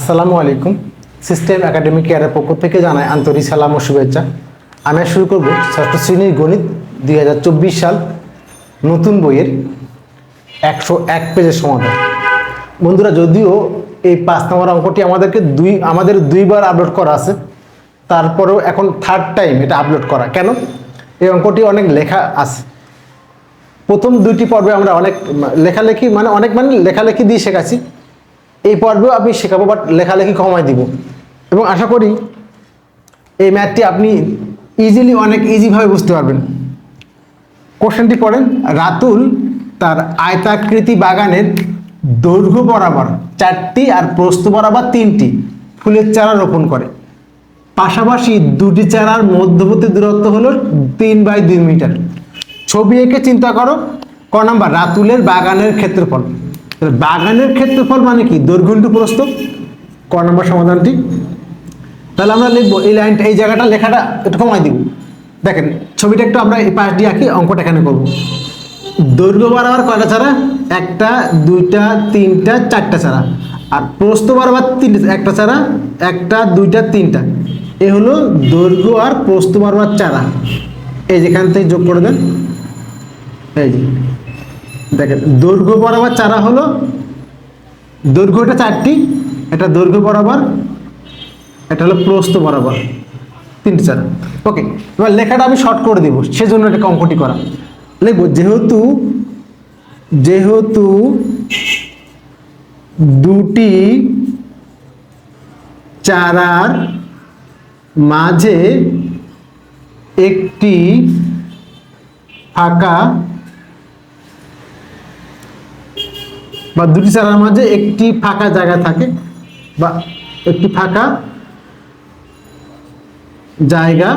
আসসালামু আলাইকুম। System academic কেয়ারের পক্ষ থেকে জানাই আন্তরিক সালাম ও শুভেচ্ছা। আমি শুরু করব ষষ্ঠ শ্রেণির গণিত দুই হাজার চব্বিশ সাল নতুন বইয়ের একশো এক পেজের সমাধান। বন্ধুরা, যদিও এই পাঁচ নম্বর অঙ্কটি আমাদেরকে দুই, আমাদের দুইবার আপলোড করা আছে, তারপরেও এখন থার্ড টাইম এটা আপলোড করা। কেন? এই অঙ্কটি অনেক লেখা আছে। প্রথম দুইটি পর্বে আমরা অনেক লেখালেখি মানে অনেক মানে লেখালেখি দিয়ে শেখাচ্ছি। এই পর্বেও আমি শেখাবো বাট লেখালেখি কমায় দিব। এবং আশা করি এই ম্যাথটি আপনি ইজিলি অনেক ইজিভাবে বুঝতে পারবেন। কোশ্চেনটি পড়েন, রাতুল তার আয়তাকৃতি বাগানের দৈর্ঘ্য বরাবর চারটি আর প্রস্থ বরাবর তিনটি ফুলের চারা রোপণ করে। পাশাপাশি দুটি চারার মধ্যবর্তী দূরত্ব হল তিন বাই দুই মিটার। ছবি এঁকে চিন্তা করো, ক নাম্বার, রাতুলের বাগানের ক্ষেত্রফল। তাহলে বাগানের ক্ষেত্রফল মানে কি? দৈর্ঘ্য ইন্টু প্রস্থ। ক নম্বর সমাধানটি। তাহলে আমরা লিখব, এই লাইনটা এই জায়গাটা লেখাটা একটু কমাই দিব। দেখেন, ছবিটা একটু আমরা এই পাশ দিয়ে আঁকি, অঙ্কটা এখানে করব। দৈর্ঘ্য বরাবর কয়টা ছাড়া? একটা, দুইটা, তিনটা, চারটা চারা আর প্রস্থ বরাবর তিনটা একটা চারা একটা, দুইটা, তিনটা। এ হলো দৈর্ঘ্য আর প্রস্থ বরাবর চারা। এই যেখান থেকে যোগ করে দেন। এই যে। দেখেন, দৈর্ঘ্য বরাবর চারা হলো দৈর্ঘ্যটা চারটি, এটা দৈর্ঘ্য বরাবর, এটা হলো প্রস্থ বরাবর, তিনটি চারা। ওকে এবার লেখাটা আমি শর্ট করে দিব, সেজন্য এটা অঙ্কটি করা। লিখব, যেহেতু যেহেতু দুটি চারার মাঝে একটি ফাঁকা বা দুটি চারার মাঝে একটি ফাঁকা জায়গা থাকে বা একটি ফাঁকা জায়গা,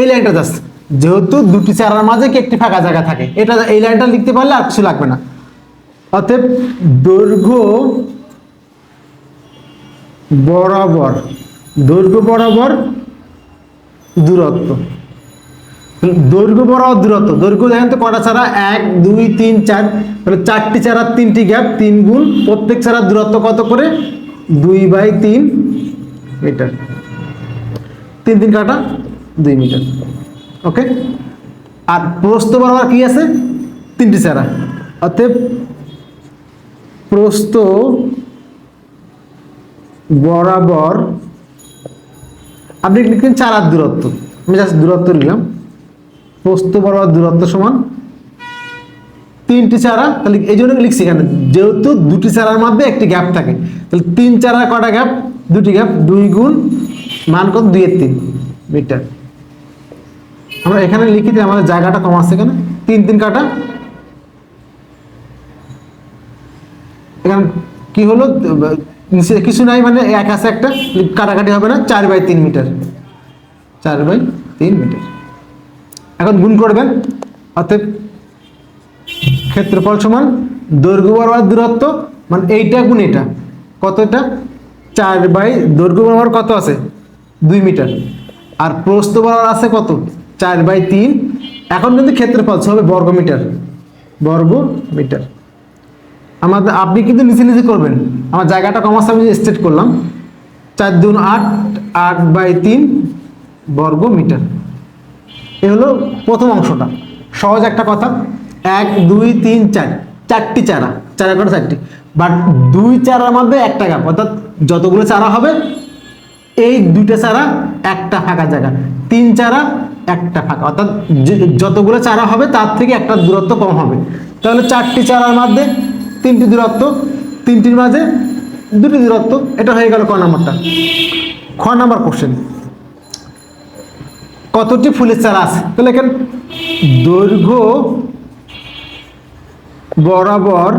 এই লাইনটা জাস্ট যেহেতু দুটি চারার মাঝে কি একটি ফাঁকা জায়গা থাকে, এটা এই লাইনটা লিখতে পারলে আর কিছু লাগবে না। অতএব দৈর্ঘ্য বরাবর দৈর্ঘ্য বরাবর দূরত্ব। দৈর্ঘ্য বরাবর দূরত্ব। দৈর্ঘ্য দেখেন তো কটা চারা এক, দুই, তিন, চার। তাহলে চারটি চারা তিনটি গ্যাপ, তিন গুণ প্রত্যেক চারার দূরত্ব কত করে? দুই বাই তিন মিটার। তিন তিন কাটা দুই মিটার। ওকে? আর প্রস্থ বরাবর কি আছে? তিনটি চারা অতএব প্রস্থ বরাবর, আপনি লিখলেন চারার দূরত্ব। আমি জাস্ট দূরত্ব নিলাম। প্রস্থ বরাবর দূরত্ব সমান তিনটি চারা, তাহলে এই জন্য লিখছি এখানে, যেহেতু দুটি চারার মধ্যে একটি গ্যাপ থাকে, তাহলে তিন চারা কটা গ্যাপ দুটি গ্যাপ দুই গুণ মান কত? দুইয়ের তিন মিটার। আমরা এখানে লিখি যে আমাদের জায়গাটা কম আছে এখানে, তিন তিন কাটা। এখানে কি হলো? কিছু নাই মানে এক আছে একটা, কাটাকাটি হবে না, চার বাই তিন মিটার। চার বাই তিন মিটার। এখন গুণ করবেন। অর্থাৎ ক্ষেত্রফল সমান দৈর্ঘ্য বরাবর দূরত্ব মানে এইটা গুণ এটা। কত এটা? চার বাই দৈর্ঘ্য বরাবর কত আছে? দুই মিটার। আর প্রস্থ বরাবর আছে কত? চার বাই তিন। এখন কিন্তু ক্ষেত্রফল হবে বর্গ মিটার। বর্গ মিটার। আমাদের আপনি কিন্তু নিচে নিচে করবেন। আমার জায়গাটা কমাস আমি স্টেট করলাম। চার দুন আট আট বাই তিন বর্গ মিটার। এ হলো প্রথম অংশটা। সহজ একটা কথা। এক, দুই, তিন, চার। চারটি চারা। চারা করে চারটি। বাট দুই চারার মধ্যে একটা গ্যাপ অর্থাৎ যতগুলো চারা হবে, এই দুইটা চারা একটা ফাঁকা জায়গা। তিন চারা, একটা ফাঁকা। অর্থাৎ যতগুলো চারা হবে, তার থেকে একটা দূরত্ব কম হবে। তাহলে চারটি চারার মধ্যে তিনটি দূরত্ব, তিনটির মাঝে দুটি দূরত্ব। এটা হয়ে গেল ক নাম্বারটা। খ নাম্বার কোশ্চেন কতটি ফুলের চারা আছে? তাহলে এখানে দৈর্ঘ্য বরাবর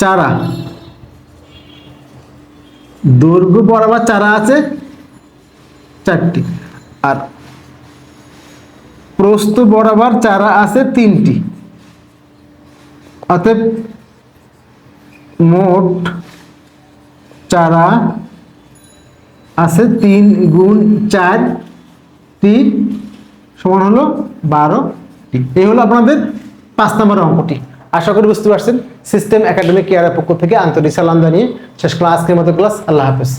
চারা। দৈর্ঘ্য বরাবর চারা আছে চারটি। আর প্রস্থ বরাবর চারা আছে তিনটি। অতএব মোট চারা আছে তিন গুণ চার তিন সমান হলো বারোটি এই হলো আপনাদের পাঁচ নম্বর অঙ্কটি। আশা করি বুঝতে পারছেন। সিস্টেম একাডেমিক কেয়ারের পক্ষ থেকে আন্তরিক সালাম জানিয়ে শেষ ক্লাস আজকের মতো ক্লাস আল্লাহ হাফেজ।